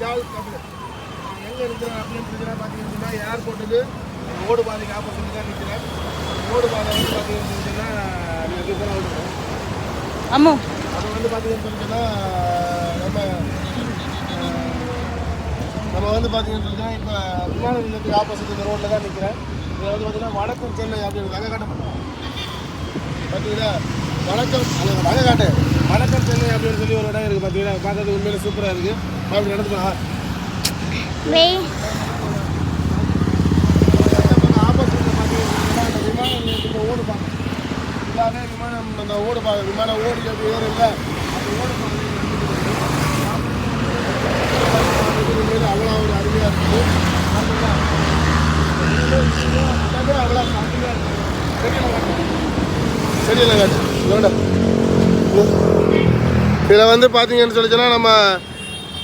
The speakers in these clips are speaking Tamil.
ஜால் எங்கே இருக்கிறேன் அப்படின்னு சொல்லி பார்த்தீங்கன்னா ஏர்போர்ட்டுக்கு ஓடு பாதைக்கு ஆப்போசிட் தான் நிற்கிறேன் ஓடு பாதை வந்து பார்த்தீங்கன்னு அம்மு. அது வந்து பார்த்தீங்கன்னு சொன்னால் நம்ம நம்ம வந்து பார்த்தீங்கன்னு இப்போ விமான நிலையத்துக்கு ஆப்போசிட் இந்த ரோட்டில் தான் நிற்கிறேன் இதில் வந்து பார்த்தீங்கன்னா வடக்கும் சென்னை அப்படின்னு நகை காட்ட மாட்டோம். பார்த்தீங்களா? வணக்கம் அது நகை காட்டு. வணக்கம் சென்னை அப்படின்னு சொல்லி ஒரு இடம் இருக்குது பார்த்தீங்களா பார்க்கறதுக்கு உண்மையில சூப்பராக இருக்குது அப்படி நடந்துக்கலாம் வெய் ஆப்போசிட்டில் பார்த்தீங்கன்னா அந்த விமான நிலையத்துக்கு ஓடு பாங்க எல்லாமே விமானம் அந்த ஓடு பாங்க விமானம் ஓடி அப்படி ஏறும் இல்லை அந்த ஓடு பாங்க அவ்வளோ ஒரு அருமையாக இருக்குது அவ்வளோ அருமையாக இருக்குது செடியில் காட்டு இதோட இதில் வந்து பார்த்தீங்கன்னு சொல்லி சொன்னால் நம்ம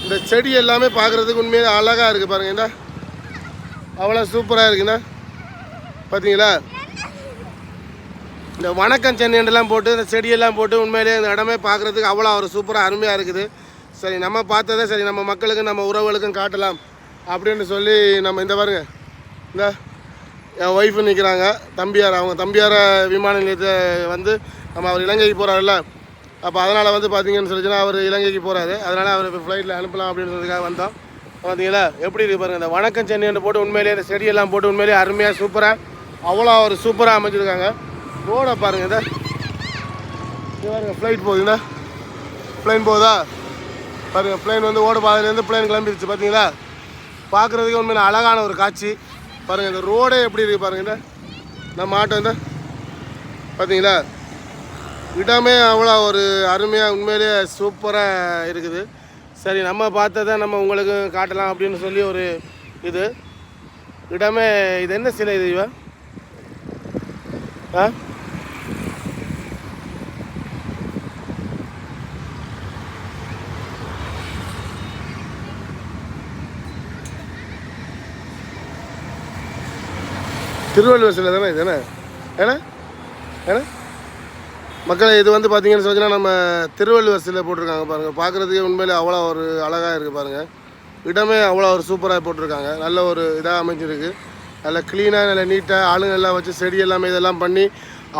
இந்த செடி எல்லாமே பார்க்குறதுக்கு உண்மையிலே அழகாக இருக்குது பாருங்க என்ன அவ்வளோ சூப்பராக இருக்குண்ணா. பார்த்தீங்களா? இந்த வணக்கம் சென்னைண்டெல்லாம் போட்டு இந்த செடியெல்லாம் போட்டு உண்மையிலேயே இந்த இடமே பார்க்குறதுக்கு அவ்வளோ ஒரு சூப்பராக அருமையாக இருக்குது. சரி நம்ம பார்த்ததை சரி நம்ம மக்களுக்கும் நம்ம உறவுகளுக்கும் காட்டலாம் அப்படின்னு சொல்லி நம்ம இந்த பாருங்க இந்த. என் ஒய்ஃபு நிற்கிறாங்க தம்பியார். அவங்க தம்பியார விமான நிலையத்தை வந்து நம்ம அவர் இலங்கைக்கு போகிறாரில்ல அப்போ அதனால் வந்து பார்த்தீங்கன்னு சொல்லிச்சுன்னா அவர் இலங்கைக்கு போகிறாரு அதனால் அவர் இப்போ ஃப்ளைட்டில் அனுப்பலாம் அப்படின்றதுக்காக வந்தோம். பார்த்தீங்களா எப்படி இருக்கு பாருங்கள் இந்த வணக்கம் சென்னைன்னு போட்டு உண்மையிலேயே இந்த செடியெல்லாம் போட்டு உண்மையிலேயே அருமையாக சூப்பராக அவ்வளோ ஒரு சூப்பராக அமைச்சிருக்காங்க ரோடை பாருங்கள் இந்த பாருங்கள் ஃப்ளைட் போகுதுண்ணா ப்ளைன் போகுதா? பாருங்கள் ப்ளைன் வந்து ஓட பாதையிலேருந்து ப்ளைன் கிளம்பிடுச்சு பார்த்தீங்களா பார்க்குறதுக்கு உண்மையில அழகான ஒரு காட்சி. பாருங்கள் இந்த ரோடே எப்படி இருக்குது பாருங்கள் இந்த நம்ம ஆட்டோ இந்த பார்த்தீங்களா இடமே அவ்வளோ ஒரு அருமையாக உண்மையிலேயே சூப்பராக இருக்குது. சரி நம்ம பார்த்ததை நம்ம உங்களுக்கு காட்டலாம் அப்படின்னு சொல்லி ஒரு இது. இடமே இது என்ன சிலை இது இவ? ஆ? திருவள்ளுவர் சிலை தானே இது என்ன? ஏன்னா ஏன்னா மக்களை இது வந்து பார்த்தீங்கன்னு சொன்னால் நம்ம திருவள்ளுவர் சிலை போட்டிருக்காங்க பாருங்கள் பார்க்குறதுக்கே உண்மையிலே அவ்வளோ ஒரு அழகாக இருக்குது பாருங்கள் இடமே அவ்வளோ ஒரு சூப்பராக போட்டிருக்காங்க. நல்ல ஒரு இதாக அமைஞ்சிருக்கு. நல்ல க்ளீனாக நல்ல நீட்டாக ஆளுங்க எல்லாம் வச்சு செடி எல்லாமே இதெல்லாம் பண்ணி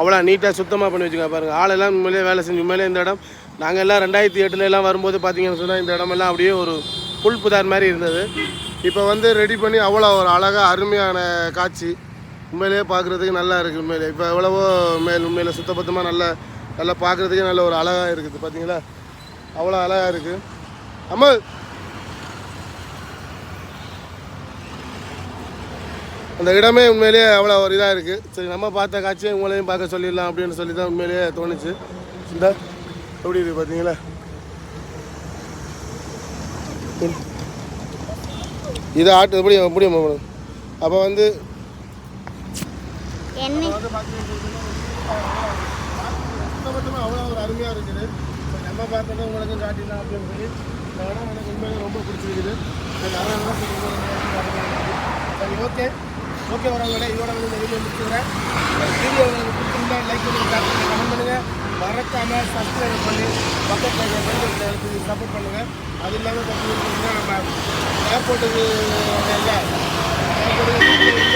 அவ்வளோ நீட்டாக சுத்தமாக பண்ணி வச்சுக்கோங்க பாருங்கள் ஆளெல்லாம் உண்மையிலே வேலை செஞ்சு உண்மையிலே இந்த இடம் நாங்கள் எல்லாம் ரெண்டாயிரத்தி எட்டுல எல்லாம் வரும்போது பார்த்தீங்கன்னு சொன்னால் இந்த இடமெல்லாம் அப்படியே ஒரு புல் புதார் மாதிரி இருந்தது. இப்போ வந்து ரெடி பண்ணி அவ்வளோ ஒரு அழகாக அருமையான காட்சி. உண்மையிலேயே பார்க்குறதுக்கு நல்லா இருக்குது உண்மையிலே. இப்போ எவ்வளவோ மேல் உண்மையில் சுத்தபத்தமாக நல்லா நல்லா பார்க்குறதுக்கே நல்ல ஒரு அழகாக இருக்குது பார்த்தீங்களா அவ்வளோ அழகாக இருக்குது அம்மா அந்த இடமே உண்மையிலேயே அவ்வளோ ஒரு இதாக இருக்குது சரி நம்ம பார்த்த காட்சியை உங்களையும் பார்க்க சொல்லிடலாம் அப்படின்னு சொல்லி தான் உண்மையிலேயே தோணுச்சு. இந்த எப்படி இருக்குது பார்த்தீங்களா இது ஆட்டு எப்படி எப்படி அப்போ வந்து என்ன அவ்வளோ ஒரு அருமையாக இருக்குது. சரி, நம்ம பார்த்ததை உங்களுக்கும் காட்டிடலாம் அப்படின்னு சொல்லி இந்த இடம் எனக்கு உண்மையிலே ரொம்ப பிடிச்சிருக்குது. சரி ஓகே ஓகே வரவங்களே இதோட வந்து இந்த வீடியோ முடிச்சுக்கிறேன். வீடியோ உங்களுக்கு பிடிச்சிருந்தா லைக் பண்ணி கமெண்ட் பண்ணுங்கள் மறக்காமல் சப்ஸ்கிரைப் பண்ணி பக்கத்தில் ஃப்ரெண்ட்ஸ் எடுத்து சப்போர்ட் பண்ணுங்கள் அது இல்லாமல் பார்த்தீங்கன்னா நம்ம ஏர்போர்ட்டுக்கு இல்லை ஏர்போர்ட்டுக்கு